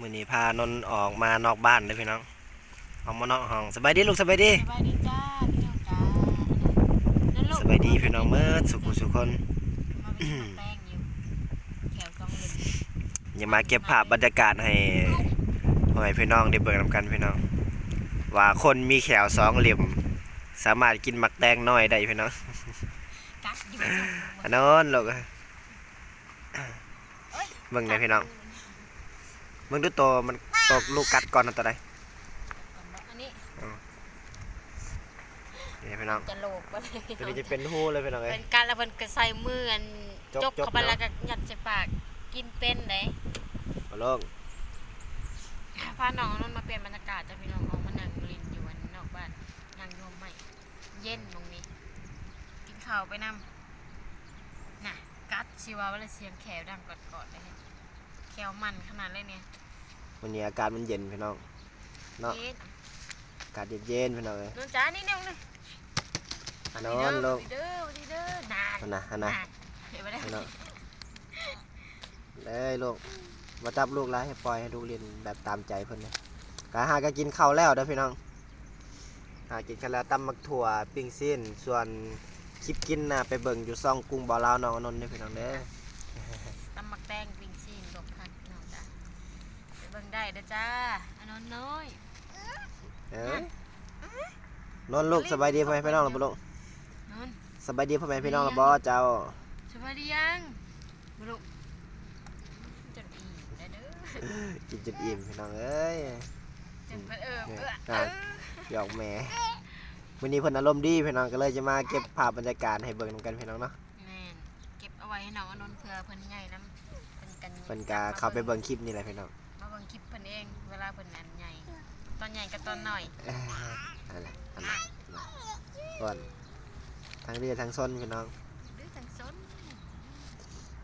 มื้อนี้พานนท์ออกมานอกบ้านเด้อพี่น้องออกมานอกห้องสบายดีลูกสบายดีสบายดีจ้าพี่น้องจ้านั่นลูกสบายดีพี่น้องเมื่อสุขุสุคนมาเป็นมาแป้งอยู่แขวต้องเล่นอย่ามาเก็บภาพบรรยากาศให้พ่อแม่พี่น้องได้เบิ่งนํกันพี่น้อง ว่าคนมีแขวสองเหลี่ยมสามารถกินหมักแตงน้อยได้พี่น้องกัดอยู่อันนั้นลูกเอ้ยเบิ่งได้พี่น้อง เบิ่งดูโตวมันตกลูกกัดก่อนนะตัวใดอันนี้นี่พี่น้องจะโลกบ่ได้ตัวนี้จะเป็นหูเลยพี่น้องเอ้เป็ยนการแล้วเพิ่นก็ใส่มืออันจกจกจกเข้าไปเนาะแล้วก็ยัดใส่ปากกินเป็นเด้มาลงพาน้องนั่นมาเปลี่ยนบรรยากาศจ้ะพี่น้องออกมานั่งลินอยู่อันนอกบ้านนั่งโยมใหม่ เย็นตรงนี้ กินข้าวไปนำน่ะกัดชีวาว่าเลยเสียงแขวดังกอดๆเลย เนี่ยแขวมันขนาดเลยเนี่ยวันนี้อากาศมันเย็นพี่น้องเนาะเย็นอากาศเย็นๆพี่น้องเอ้ยนนจ้านี่เนี่ยเลยอันนั้นลงดีเด้อดีเด้อนานอันนะอันนะเห็นไหมได้พี่น้องเลยลูกมาจับลูกแล้วให้ปล่อยให้ลูกเรียนแบบตามใจเพิ่นนะกาหาก็กินข้าวแล้วเด้อพี่น้องหากินกันแล้วตำมักถั่วปิ้งซีนส่วนคลิปกินน่ะไปเบิ่งอยู่ซ่องกรุงบ่าวลาวน้องอนนท์เด้อพี่น้องเด้อ ตำมักแตงปิงซีนลบพันน้องจ้าไปเบิ่ งได้เด้อจ้าอันนนน้อยเอ้ยนนท์ลูกสบายดีพ่อแม่พี่น้องหรือบ่ลูกนนสบายดีพ่อแม่พี่น้องหรือบ่เจ้าสวัสดียังบุรุษจนอีได้เด้อกินจนอิ่มพี่น้องเอ้ยจนเพิ่นเออเนี่ยเอออะหยอกแหมวันนี้เพิ่นอารมณ์ดีพี่น้องก็เลยจะมาเก็บภาพบรรยากาศให้เบิ่งนำกันพี่น้องเนาะแม่นเก็บเอาไว้ให้น้องอนนท์เผื่อเพิ่นใหญ่นํเพิ่นกันเพิ่นก็เข้าไปเบิ่งคลิปนี่แหละพี่น้องมาเบิ่งคลิปเพิ่นเอง เวลาเพิ่นอันใหญ่ ตอนใหญ่กับตอนน้อยเอ้ยอันนั้นอันนั้นก่อนทั้งเรียทั้งซนพี่น้องดื้อจังซน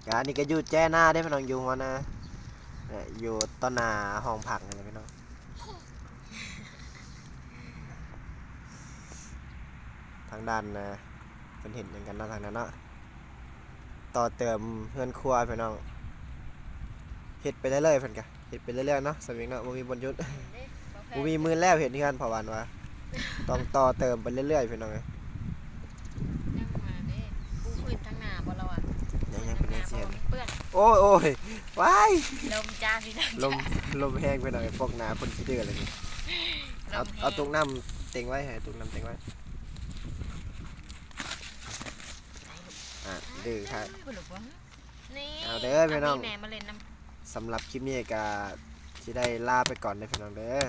กอันนี้ก็อยู่แจ้หน้าได้อพี่น้องอยู่หัวหนะเนี่ยอยู่ต้นหน้าห้องผักนี่แหละพี่น้องทางด้านนะเป็นเห็นเหมือนกันเนาะทางนั้นเนาะต่อเติมเพื่อนครัวพี่น้องเฮ็ดไปเรื่อยๆเพิ่นกะ เฮ็ดไปเรื่อยๆเนาะสวิงเนาะบ่มีบนหยุดเด้บ่แพ้กูมีมือแล้วเห็นที่กันพอวันวะต้องต่อเติมไปเรื่อยๆพี่น้องเอ้ยยังมาเด้ปูพื้นทั้งหน้าบ่เราอะยังยังเป็นยังเสียนเปื้อนโอ้ยโอ้ยว้ายลมจ้าพี่น้องลมลมแห้งไปหน่อยพวกหนาคนขี้ดื้ออะไรนี่เอาเอาตุกน้ำเต็งไว้ให้ตุกน้ำเต็งไว้อะดื้อครับนี่เอาเด้อพี่น้องแม่มาเล่นน้ สำหรับคลิปนี้ก็ที่ได้ลาไปก่อนนะพี่น้องเด้อ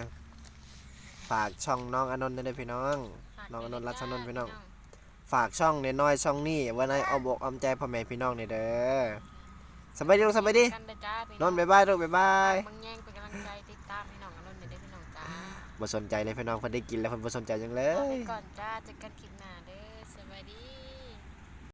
ฝากช่องน้องอนนท์ด้วยเด้อพี่น้องำน้องอนนท์รัชนนท์พี่น้อง ฝากช่องน้อยๆช่องนี้ไว้ในอ้อมอกอ้อมใจพ่อแม่พี่น้องนี่เด้อสบายดีลูกสบายดีกันเด้อจ้าพี่นอนบ๊ายบายลูกบ๊ายบายมึงแย่งเป็นกำลังใจติดตามพี่น้องอานนท์เด้อพี่น้องจ้าบ่สนใจเลยพี่น้องเพิ่นได้กินแล้วเพิ่นบ่สนใจจังเลเอายไปก่อนจ้าเจอกันคลิปหน้าเด้อ